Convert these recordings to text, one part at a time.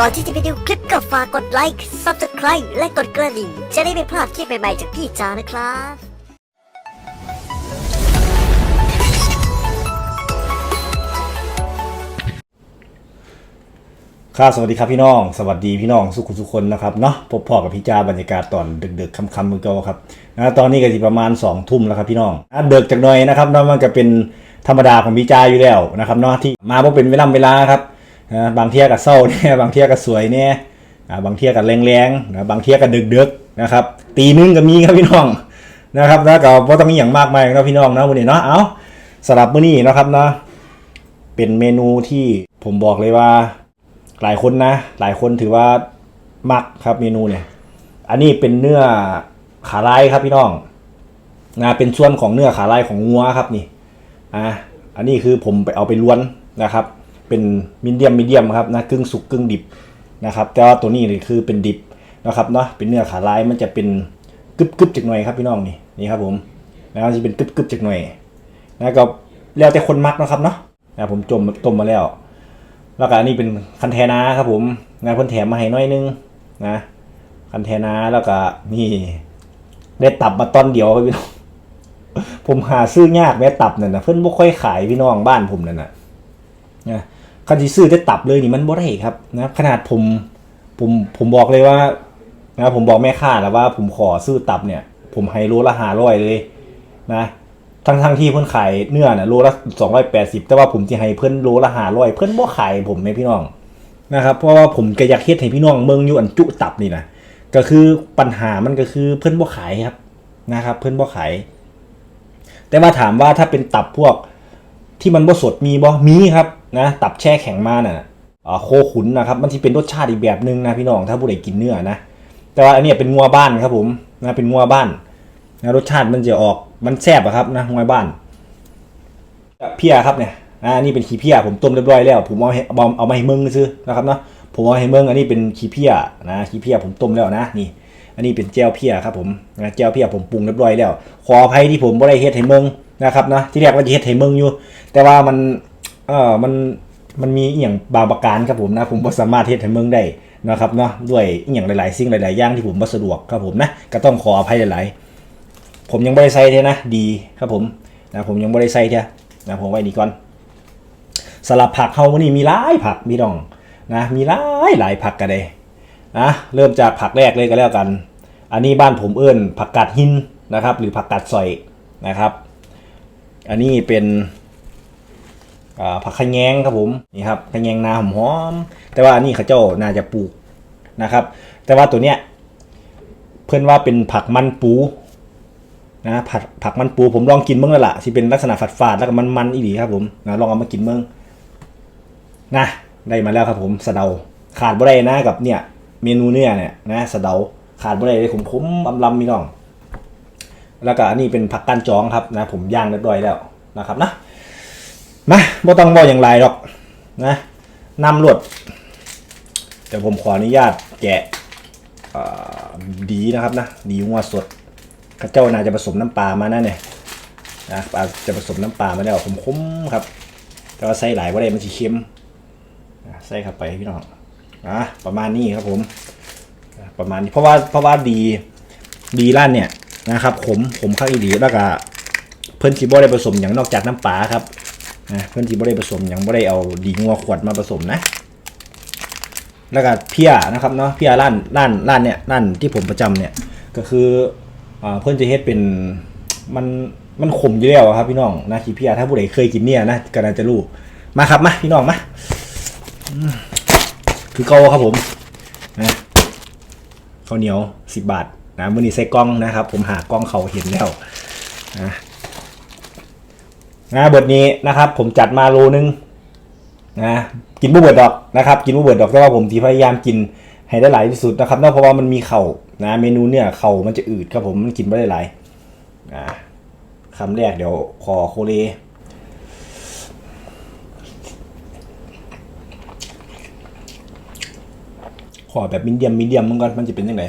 ก่อนที่จะไปดูคลิปก็ฝากกดไลค์ Subscribe และกดกระดิ่ง จะได้ไม่พลาดคลิปใหม่ๆจากพี่จานะครับครับสวัสดีครับพี่น้อง สวัสดีพี่น้องสุขุมสุขคนนะครับเนาะพบพอกับพี่จ้าบรรยากาศตอนดึกๆค่ำๆมือเก่าครับนะตอนนี้ก็สิประมาณ2องทุ่มแล้วครับพี่น้องอะเดึกจากหน่อยนะครับเนาะมันก็เป็นธรรมดาของพี่จ้าอยู่แล้วนะครับเนาะที่มาเพราะเป็นเวลาเวลาครับ บางเที่ยกับเศร้าเนี่ยบางเที่ยกับสวยเนี่ยบางเที่ยกับแรงๆนะบางเที่ยกับดึกๆนะครับตีนึงก็มีครับพี่น้องนะครับแล้วก็บ่ต้องมีอย่างมากมายนะพี่น้องนะวันนี้เนาะเอาสำหรับมื้อนี้นะครับนะเป็นเมนูที่ผมบอกเลยว่าหลายคนนะ หลายคนถือว่ามักครับเมนูเนี่ยอันนี้เป็นเนื้อขาลายครับพี่น้องนะเป็นส่วนของเนื้อขาลายของงัวครับนี่อะอันนี้คือผมไปเอาไปล้วนนะครับ เป็นมีเดียมมีเดียมครับนะกึ่งสุกกึ่งดิบนะครับ แต่ว่าตัวนี้นี่คือเป็นดิบนะครับเนาะเป็นเนื้อขาลายมันจะเป็นกึบกึบจากหน่อยครับพี่น้องนี่นี่ครับผมนะจะเป็นกึบกึบจากหน่อยนะก็แล้วแต่คนมักนะครับเนาะนะผมจมต้มมาแล้ว แล้วก็อันนี้เป็นคันแทนาครับผมงานเพิ่นแถมมาให้หน้อยนึงนะคันแทนาแล้วก็นี่ได้ตับมาตอนเดียวครับพี่น้องผมหาซื้อยากแม้ตับนั่นนะเพิ่อนบ่ค่อยขายพี่น้องบ้านผมนั่นน่ะนะ คันที่ซื้อได้ตับเลยนี่มันบ่ได้ครับนะขนาดผมผมผมบอกเลยว่านะผมบอกแม่ค้าแล้วว่าผมขอซื้อตับเนี่ย ผมให้โลละ500เลยนะทั้งทั้งที่เพิ่อนขายเนื้อน่ะโลละ280แปดสิบแต่ว่าผมจะให้เพิ่อนโลละ500เพิ่อนบ่ขายผมแม่พี่น้องนะครับเพราะว่าผมก็อยากเฮ็ดให้พี่น้องเมืองอยู่อันจุตับนี่นะก็คือปัญหามันก็คือเพิ่อนบ่ขายครับนะครับ เพิ่อนบ่ขายแต่ว่าถามว่าถ้าเป็นตับพวกที่มันบ่สดมีบ่มีครับ นะตับแช่แข็งมาเน่ะอ่าโคขุนนะครับมันที่เป็นรสชาติอีกแบบนึงนะพี่น้องถ้าผู้ใดกินเนื้อนะแต่ว่าอันนี้เป็นงัวบ้านครับผมนะเป็นงัวบ้านนะรสชาติมันจะออกมันแซ่บอะครับนะงัวบ้านเพียครับเนี่ยอ่านี่เป็นขี้เพียผมต้มเรียบร้อยแล้ว ผมเอาเอาเอามาให้มึงซื้อนะครับเนาะผมเอาให้มึงอันนี้เป็นขี้เพียนะขี้เพียผมต้มแล้วนะนี่ อันนี้เป็นแจ่วเพียครับผมนะแจ่วเพียผมปรุงเรียบร้อยแล้ว ขออภัยที่ผมไม่ได้เฮ็ดให้มึงนะครับนะที่แรกว่าจะเฮ็ดให้มึงอยู่ แต่ว่ามัน เออมันมันมีอหย่างบางประการครับผมนะผมบ่สามารถเฮ็ดให้มึงได้นะครับเนาะด้วยอหย่างหลายๆสิ่งหลายๆอย่างที่ผมบ่สะดวกครับผมนะก็ต้องขออภัยหลายๆผมยังไม่ได้ใส่เท่านะดีครับผมนะผมยังไม่ได้ใส่เท่านะผมไว้นี่ก่อนสลับผักเฮาวันนี้มีหลายผักพี่น้องนะมีหลายหลายผักกันเลยนะเริ่มจากผักแรกเลยก็แล้วกัน อันนี้บ้านผมเอิ้นผักกาดหินนะครับ หรือผักกาดซอยนะครับ อันนี้เป็น อ่าผักขะแยงครับผมนี่ครับขะแยงนาหอมหอมแต่ว่าอันนี้เขาเจ้าน่าจะปลูกนะครับ แต่ว่าตัวเนี้ยเพื่อนว่าเป็นผักมันปูนะผัดผักมันปูผมลองกินเมื่อละที่เป็นลักษณะฝาดฝาดๆแล้วก็มันมันๆอีหลีครับผมนะลองเอามากินเมื่งนะได้มาแล้วครับผมสะเดาขาดบ่ได้นะกับเนี่ย เมนูเนี่ยเนี่ยนะสะเดาขาดบ่ได้เลยผมผมอำลำมีน้อง แล้วก็อันนี้เป็นผักก้านจองครับนะ ผมย่างเรียบร้อยแล้วนะครับนะ มาบ่ต้องบ่อย่างไรหรอกนะนำรวดเดี๋ยวผมขออนุญาตแกะดีนะครับนะดีงัวสดข้าเจ้านาจะผสมน้ำปลามานั่นเนี่ยนะปลาจะผสมน้ำปลามาแล้ผมคุ้มๆครับ แต่ว่าใส่หลายว่าได้มันสีเค็มใส่เข้าไปพี่น้องอะประมาณนี้ครับผม ประมาณนี้เพราะว่าเพราะว่าดีดีร้านเนี่ยนะครับขมขมข้าวอีดีแล้วก็เพิ่นจีบ่ได้ผสมอย่างนอกจากน้ำปลาครับ นะเพิ่อนจีบ่ได้ผสมอย่างบ่ได้เอาดีงัวขวดมาผสมนะ แล้วก็เพียนะครับเนาะเพียร้านร้านร้านเนี่ยร้านที่ผมประจำเนี่ยก็คืออเพื่อนจะเฮ็ดเป็นมันมันขมอยู่แล้วครับพี่น้องนะขี้เพียถ้าผู้ใดเคยกินเนี่ยนะก็น่าจะรู้มาครับมาพี่น้องมาคือเกาครับผมนะข้าวเหนียวสิบบาทนะมื้อนี้ใส่กล้องนะครับ ผมหากล้องเขาเห็นแล้วนะ นะบทนี้นะครับ ผมจัดมาโลนึงนะกินบุเบิดดอกนะครับ กินบุเบิดดอกแต่ว่าผมที่พยายามกินให้ได้หลายที่สุดนะครับเนื่อกเพราะว่ามันมีเข่านะเมนูเนี่ยเข่ามันจะอืดครับผมมันกินไม่ได้หลายนะคำแรกเดี๋ยวขอโคเลขอแบบมิเดียมมิเดียมมันก่อนมันจะเป็นยังไง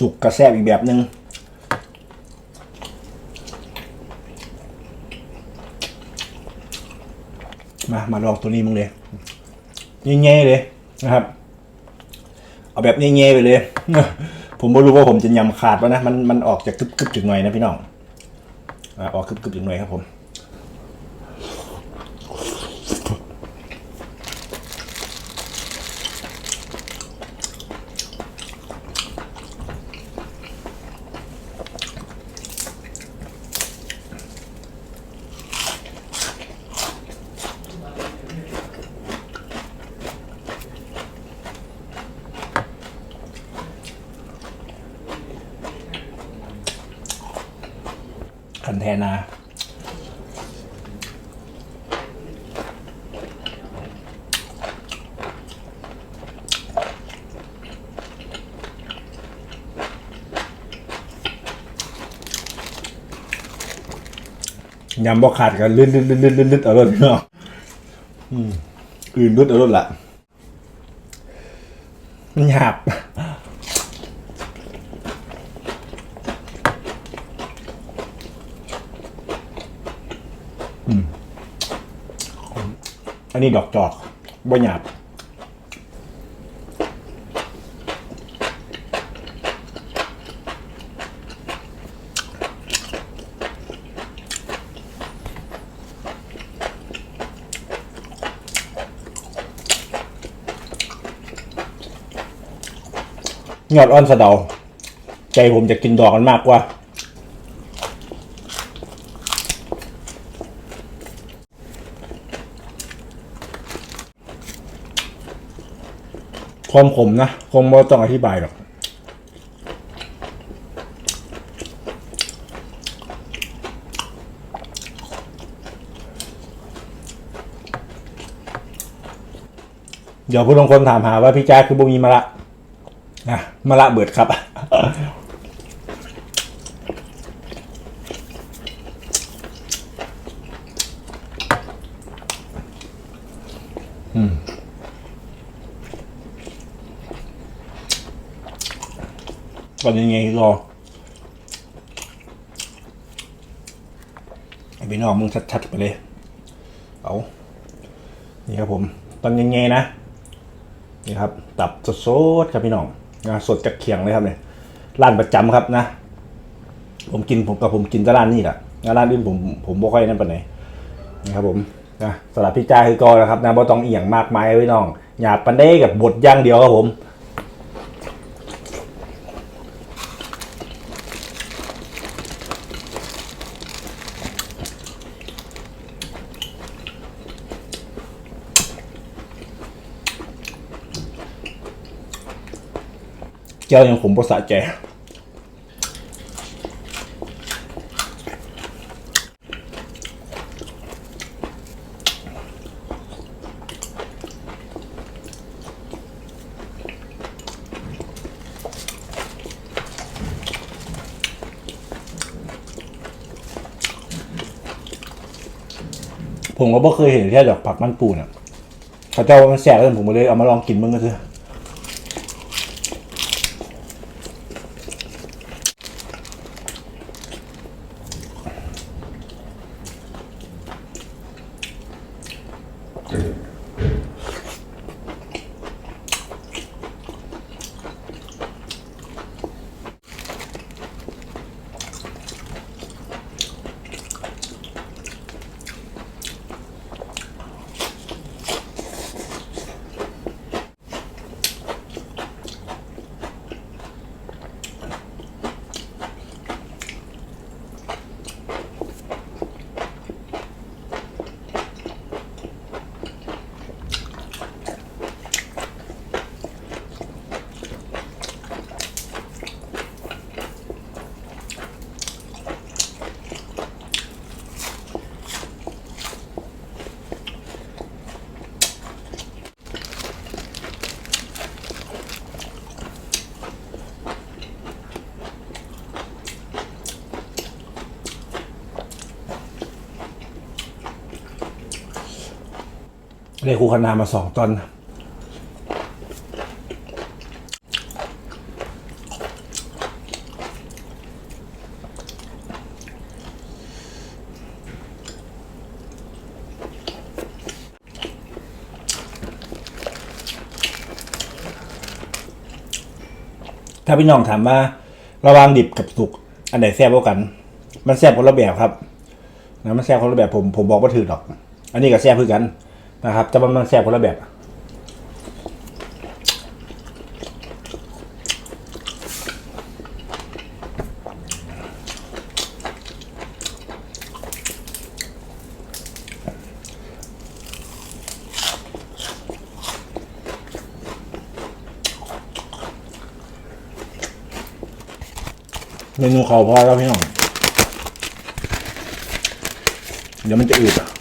สุกกระแซบอีกแบบหนึง่งมา มาลองตัวนี้มึงเลยเงี้ยๆเลยนะครับ เอาแบบเงี้ยๆไปเลย ผมไม่รู้ว่าผมจะยำขาดวะนะ มันมันออกจากกึบๆถึงหน่อยนะพี่น้องอะออกกึบๆถึงหน่อยครับผม คันแทนายำบ่ขาดกันลื่นลื่นลื่นลื่นลื่นเอารถเนาะอืมอื่นลื่นเอารถละมันหยาบ อันนี้ดอกจอกบ่หยาบยอดอ้อนสะเดา ใจผมจะกินดอกกันมากกว่า ความขมนะคงไม่ต้องอธิบายหรอกเดี๋ยวผู้ลงคนถามหาว่าพี่แจ๊คคือบุมีมะละนะมะละเบิดครับ ก่อนยังไงรอไอพี่น้องมึงชัดๆไปเลย เอานี่ครับผมตอนยังไงนะ นี่ครับ ตับสดๆครับพี่น้องนะสดจากเขียงเลยครับเนี่ย ร้านประจำครับนะ ผมกินผมกับผมกินแต่ร้านนี้แหละร้านอื่นผมผมบ่ค่อยนั่นปนไหนนี่ครับผมนะสำหรับพี่จ้าคือกอนะครับนะบ่ต้องเอียงมากมายพี่น้องหยาบปันเด้กับบทย่างเดียวครับผม เจ้ายังผมประสาทใจผมก็บ่เคยเห็นแค่ดอกผักมันปูน่ะเขาเจ้ามันแสบแล้วผมเลยเอามาลองกินมึงก็คือ ได้คูคนามาสองตอนถ้าพี่น้องถามว่า ระวังดิบกับสุก อันไหนแซ่บกว่ากัน มันแซ่บคนละแบบครับนะมันแซ่บคนละแบบผมผมบอกว่าถือหรอก อันนี้ก็แซ่บเพื่อกัน นะครับแต่ว่ามันแซ่บคนละแบบเมนูเขาพอแล้วพี่น้อง เดี๋ยวมันจะอืดอะ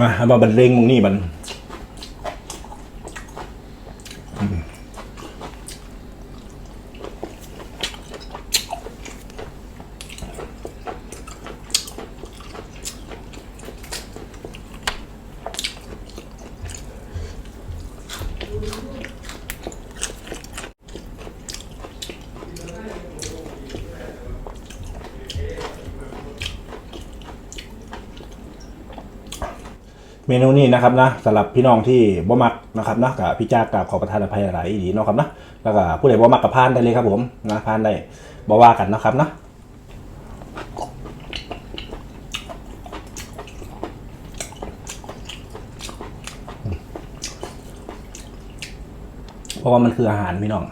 มาเอามาบรรเลงมึงนี่มัน เมนูนี้นะครับนะสำหรับพี่น้องที่บ่มักนะครับนะกับพี่จ้ากับขอประทานอภัยหลายดีเนาะครับนะแล้วก็ผู้ใดบ่มักกับพานได้เลยครับผมนะพานได้บ่ว่ากันนะครับนะเพราะว่ามันคืออาหารพี่น้อง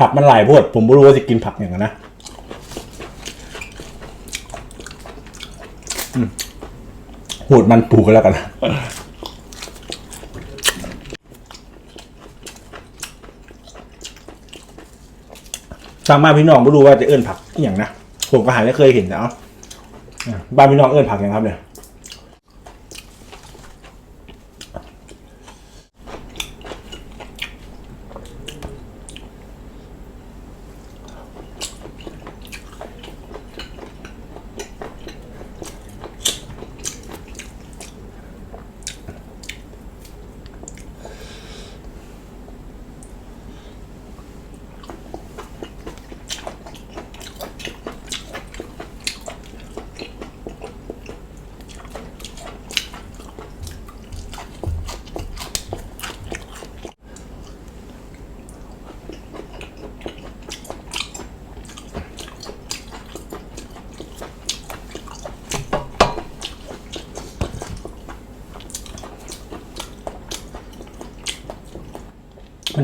ผักมันหลายโพดผมไม่รู้ว่าจะกินผักอย่างนั้นนะหูดมันปูกันแล้วกันนะสร้างบ้านพี่น้องไม่รู้ว่าจะเอื้อนผักอย่างนะผมก็หาไม่เคยเห็นนะเอาอะบ้านพี่น้องเอื้อนผักอย่างครับเนี่ย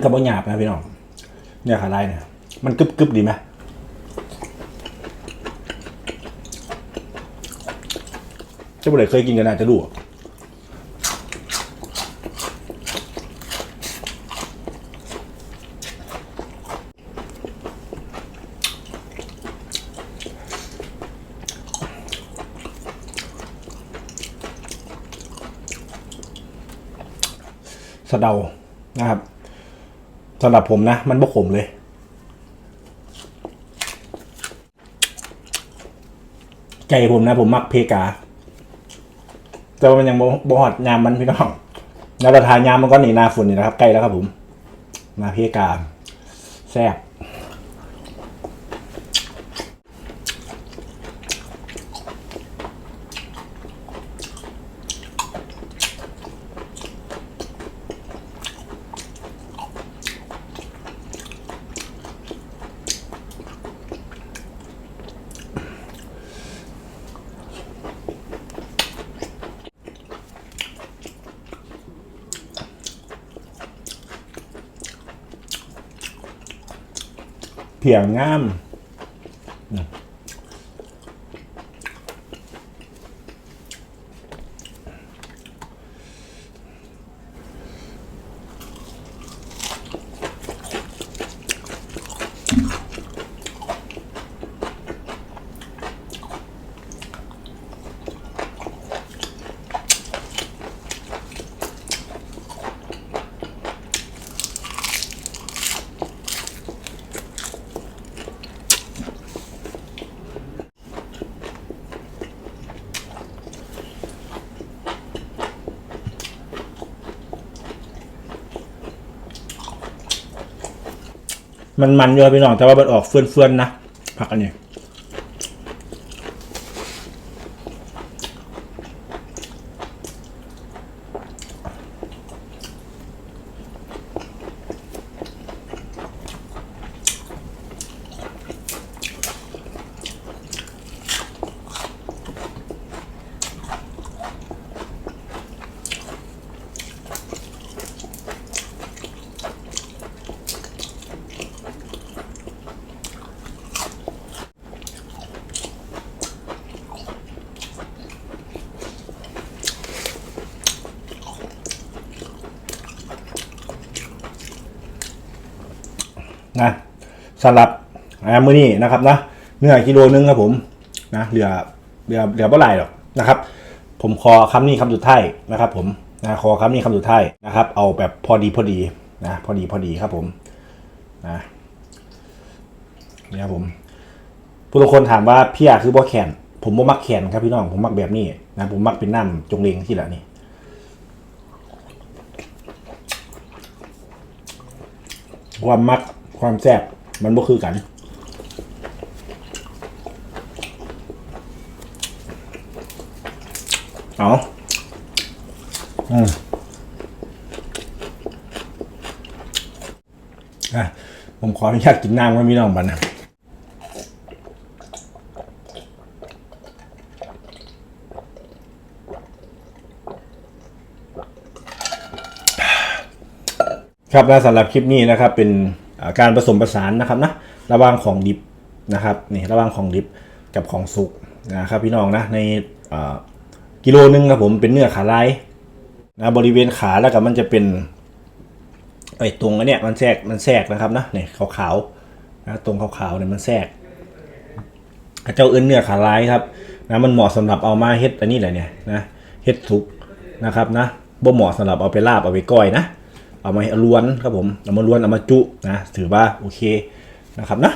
กระบอหยาบนะพี่น้องเนี่ยขาลายเนี่ย มันกึบกึบดีไหมเจ้าบุญเคยกินกันน่าจจะรู้อะสะเดานะครับ สำหรับผมนะ มันบ่ขมเลย ใจผมนะ ผมมักเพกา แต่ว่ามันยังบ่หอดยามมันพี่น้องแล้วประทานยามมันก็หนีนาฝุ่นนี่นะครับใกล้แล้วครับผมมาเพกาแซ่บ เพียงงาม มันมันอยู่ครับพี่น้องแต่ว่ามันออกเฟื่อนๆนะผักอันนี้ นะ สำหรับอ่ามือนี้นะครับนะเนื้อกิโลนึงครับผมนะเหลือเหลือเหลือเท่าไหร่หรอกนะครับ ผมขอคำนี้คำสุดท้ายนะครับ ผมนะขอคำนี้คำสุดท้ายนะครับ เอาแบบพอดีพอดีนะพอดีพอดีครับผมนะนี่ครับผมผู้ทุกคนถามว่าพี่อาคือบ่แขน ผมบ่มักแขนครับพี่น้องผมมักแบบนี้นะผมมักเป็นน้ำจงเลงที่ละนี่ความมักความแซ่บ มันบ่คือกัน เอาอืมอะผมขออนุญาตกินน้ำไว้พี่น้องบันนะครับและสำหรับคลิปนี้นะครับเป็น การผสมผสานนะครับนะระหว่างของดิบนะครับนี่ระหว่างของดิบกับของสุกนะครับพี่น้องนะในกิโลนึงครับผมเป็นเนื้อขาลายนะบริเวณขาแล้วก็มันจะเป็นไอ้ตรงอันเนี้ยมันแทรกมันแทรกนะครับนะเนี่ยขาวๆนะตรงขาวๆเนี่ยมันแทรกเจ้าเอิ้นเนื้อขาลายครับนะมันเหมาะสำหรับเอามาเฮ็ดอันนี้แหละเนี่ยนะเฮ็ดสุกนะครับนะบ่เหมาะสำหรับเอาไปลาบเอาไปก้อยนะ เอามาล้วนครับผมเอามาล้วนเอามาจุนะถือว่าโอเคนะครับนะ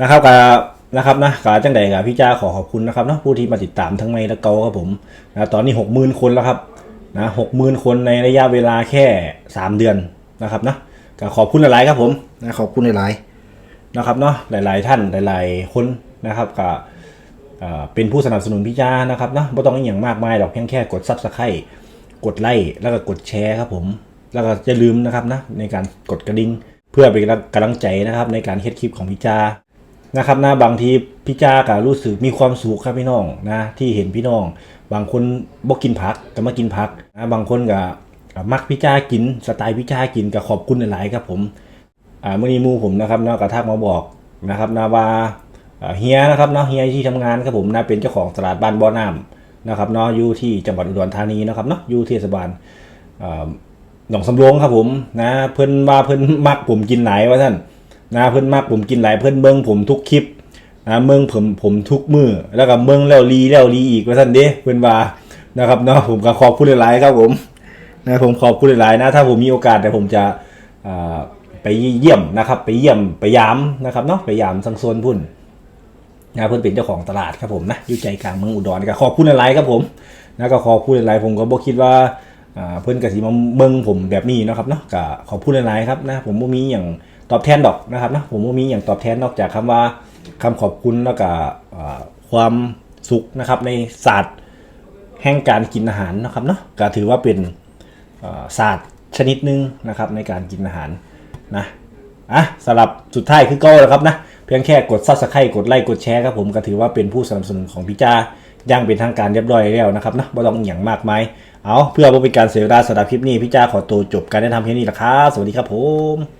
นะครับกับนะครับนะกาจังใดกับพี่จ้าขอขอบคุณนะครับนะผู้ที่มาติดตามทั้งในและเกาครับผมนะตอนนี้หกหมื่นคนแล้วครับนะหกหมื่นคนในระยะเวลาแค่สามเดือนนะครับนะก็ขอบคุณหลายๆครับผมนะขอบคุณหลายๆนะครับเนาะหลาย ๆ ท่านหลาย ๆ คนนะครับก็เอ่อเป็นผู้สนับสนุนพี่จ้านะครับเนาะไม่ต้องอหย่างมากมายหรอกเพียงแค่กดซับสไครต์ กดไลค์แล้วก็กดแชร์ครับผม แล้วก็อย่าลืมนะครับนะในการกดกระดิ่งเพื่อเป็นกำลังใจนะครับ ในการเฮ็ดคลิปของพี่จานะครับนะบางทีพี่จาก็รู้สึกมีความสุขครับพี่น้องนะที่เห็นพี่น้อง บางคนบ่กินผักก็มากินผักนะบางคนก็มักพี่จากินสไตล์พี่จากินก็ขอบคุณหลายๆครับผมอ่าเมื่อนี้มูผมนะครับนะกระทักมาบอกนะครับนะว่าเฮียนะครับเนาะเฮียที่ทำงานครับผมนะเป็นเจ้าของตลาดบ้านบ่อน้ำ นะครับเนาะอยู่ที่จังหวัดอุดรธานีนะครับเนาะอยู่เทศบาลหนองสำโรงครับผมนะเพิ่นว่าเพิ่นมักผมกินไหนว่าท่านนะเพิ่นมักผมกินไหนเพิ่นเบิ่งผมทุกคลิปนะเมืองผมผมทุกมือแล้วก็เมืองแล้วรีแล้วรีอีกว่าท่านเด้เพิ่นว่านะครับเนาะผมก็ขอบคุณหลายๆครับผมนะผมขอบคุณหลายๆนะถ้าผมมีโอกาสแต่ผมจะไปเยี่ยมนะครับ ไปเยี่ยมไปยามนะครับเนาะไปยามสังโซนพุ่น นะเพื่อนเป็นเจ้าของตลาดครับผมนะอยู่ใจกลางเมืองอุดรก็ขอบคุณหลายๆครับผมนะก็ขอบคุณหลายๆผมก็บ่คิดว่าเพื่อนกสิมาเมืองผมแบบนี้นะครับเนาะก็ขอบคุณหลายๆครับนะผมบ่มีอย่างตอบแทนดอกนะครับเนาะผมบ่มีอย่างตอบแทนนอกจากคำว่าคำขอบคุณแล้วก็ความสุขนะครับในศาสตร์แห่งการกินอาหารนะครับเนาะก็ถือว่าเป็นศาสตร์ชนิดหนึ่งนะครับในการกินอาหารนะ อะสำหรับสุดท้ายคือก็แล้วครับนะ เพียงแค่กดซับสไครต์กดไลค์กดแชร์ครับผมก็ถือว่าเป็นผู้สนับสนุนของพี่จ้าย่างเป็นทางการเรียบร้อยแล้วนะครับนะบ่ต้องอย่างมากมายเอาเพื่อเป็นการเสียเวลาสำหรับคลิปนี้พี่จ้าขอตัวจบการแนะนำเพียงนี้ละครับสวัสดีครับผม